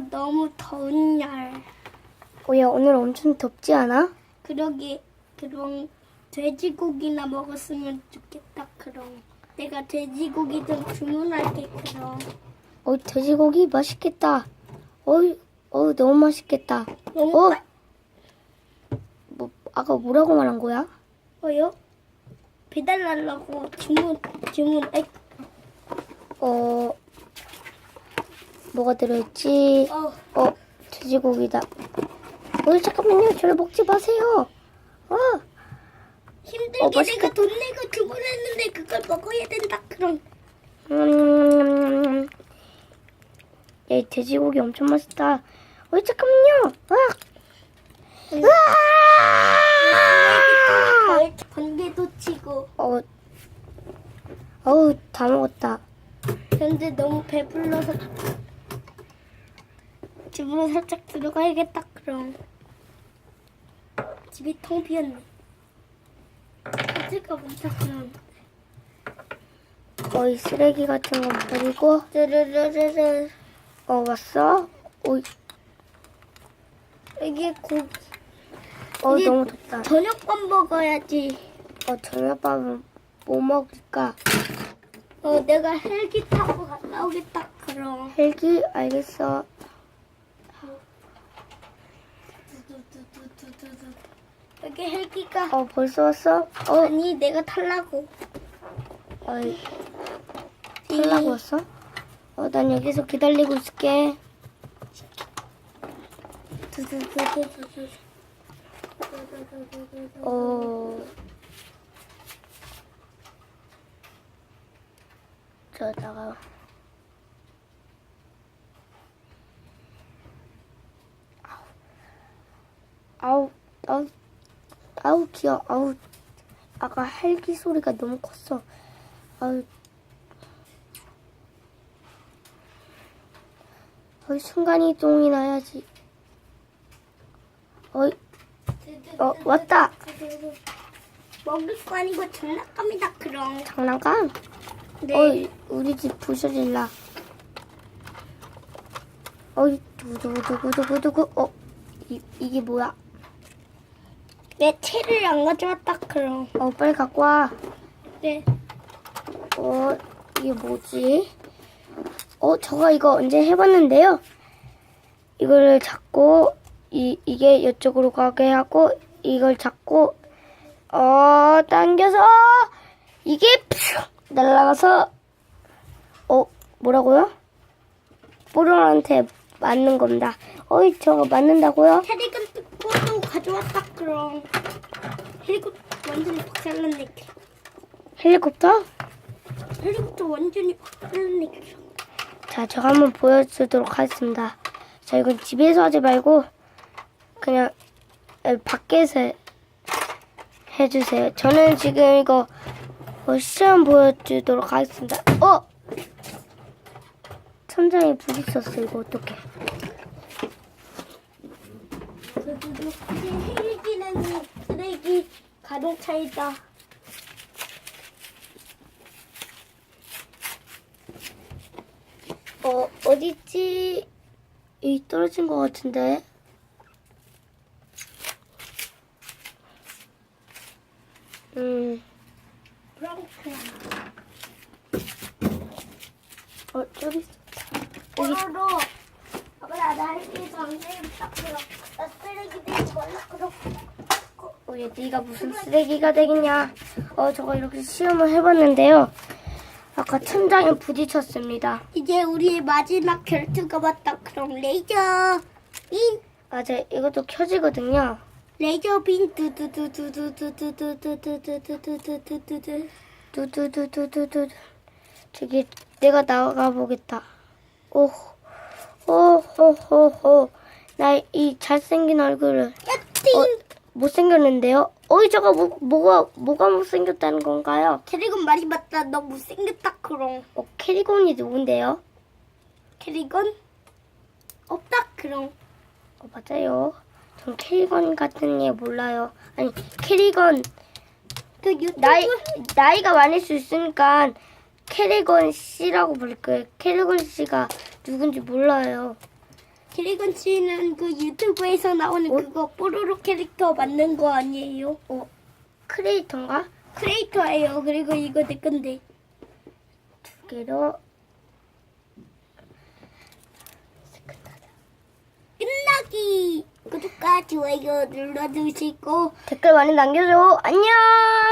너무 더운 날. 어, 야, 오늘 엄청 덥지 않아? 그러게 그럼 돼지고기나 먹었으면 좋겠다. 그럼 내가 돼지고기 좀 주문할게. 그럼 어, 돼지고기 맛있겠다. 어이, 어, 너무 맛있겠다. 너무 어? 빨- 뭐, 아까 뭐라고 말한 거야? 뭐요? 배달하려고 주문 주문. 에이, 어, 뭐가 들어있지? 어 어, 돼지고기다. 어, 잠깐만요. 저를 먹지 마세요. 어, 힘들게 어, 내가 돈 내고 주문했는데 그걸 먹어야 된다. 그럼 음, 야, 돼지고기 엄청 맛있다. 어, 잠깐만요. 으악! 으악! 번개도 치고. 어, 어우, 다 먹었다. 근데 너무 배불러서 집으로 살짝 들어가야겠다 그럼 집이 텅 비었네 어쩔까 보다 그럼 어이, 쓰레기 같은 거 버리고. 르르르르르 어, 왔어? 어이, 이게 고 어, 이게- 너무 덥다. 저녁밥 먹어야지 어, 저녁밥은 뭐 먹을까? 어 내가 헬기 타고 갔다 오겠다 그럼 헬기? 알겠어. 여기 헬기가 어, 벌써 왔어? 어, 아니 내가 탈라고 어이, 탈라고 왔어? 어, 난 여기서 기다리고 있을게. 두두두두두두. 어, 저다가 아우 아우 아우 귀여 아우 아까 헬기 소리가 너무 컸어. 아우. 어이 순간 이동이 나야지. 어이. 어 왔다. 먹을 거 아니고 장난감이다 그럼. 장난감? 네. 어이, 우리 집 부셔질라. 어이, 두구두구두구두구. 어, 이, 이게 뭐야? 내 채를 안 가져왔다 그럼 어, 빨리 갖고 와. 네 어, 이게 뭐지? 어, 저거 이거 언제 해봤는데요? 이거를 잡고, 이, 이게 이쪽으로 가게 하고, 이걸 잡고, 어, 당겨서, 이게 푸 날아가서, 어, 뭐라고요? 뽀로로한테 맞는 겁니다. 어이, 저거 맞는다고요? 캐릭은 뜯고도 가져왔다 그럼 헬리콥터 완전히 박살났네 헬리콥터? 헬리콥터 완전히 박살났네 자, 저 한번 보여주도록 하겠습니다. 자, 이건 집에서 하지 말고 그냥 에, 밖에서 해주세요. 저는 지금 이거 어, 시험 보여주도록 하겠습니다. 어! 천장에 부딪혔어. 이거 어떡해. 이제 헬기는 쓰레기 가동차이다 어, 어딨지? 이 떨어진 것 같은데. 음, 어, 저기 있어. 뽀로로 아빠 나 헬기에서 안 되겠다 그럼 나 쓰레기 들고 갈라 그럼 어, 얘 네가 무슨 쓰레기가 되겠냐? 어, 저거 이렇게 시험을 해봤는데요. 아까 천장에 부딪혔습니다. 이제 우리의 마지막 결투가 왔다 그럼 레이저 인 맞아, 이것도 켜지거든요. 레이저 빈 두두두두두두두두두두두두두두두두 두두두두두두. 저기 내가 나가 보겠다. 오, 오호호호. 나 이 잘생긴 얼굴을 어, 못생겼는데요? 어이 저거 뭐, 뭐가 뭐가 못생겼다는 건가요? 캐리건 말이 맞다 너 못생겼다 그럼 어, 캐리곤이 누군데요? 캐리건 없다 그럼 어, 맞아요. 전 캐리건 같은 애 몰라요. 아니 캐리건 그 유튜브 나이 나이가 많을 수 있으니까 캐리건 씨라고 부를 거예요. 캐리건 씨가 누군지 몰라요. 드래곤 씨는 그 유튜브에서 나오는 그거 뽀로로 캐릭터 맞는 거 아니에요? 어, 크리에이터인가? 크리에이터예요. 그리고 이거 내 건데. 두 개로 끝나기 구독과 좋아요 눌러주시고 댓글 많이 남겨줘. 안녕!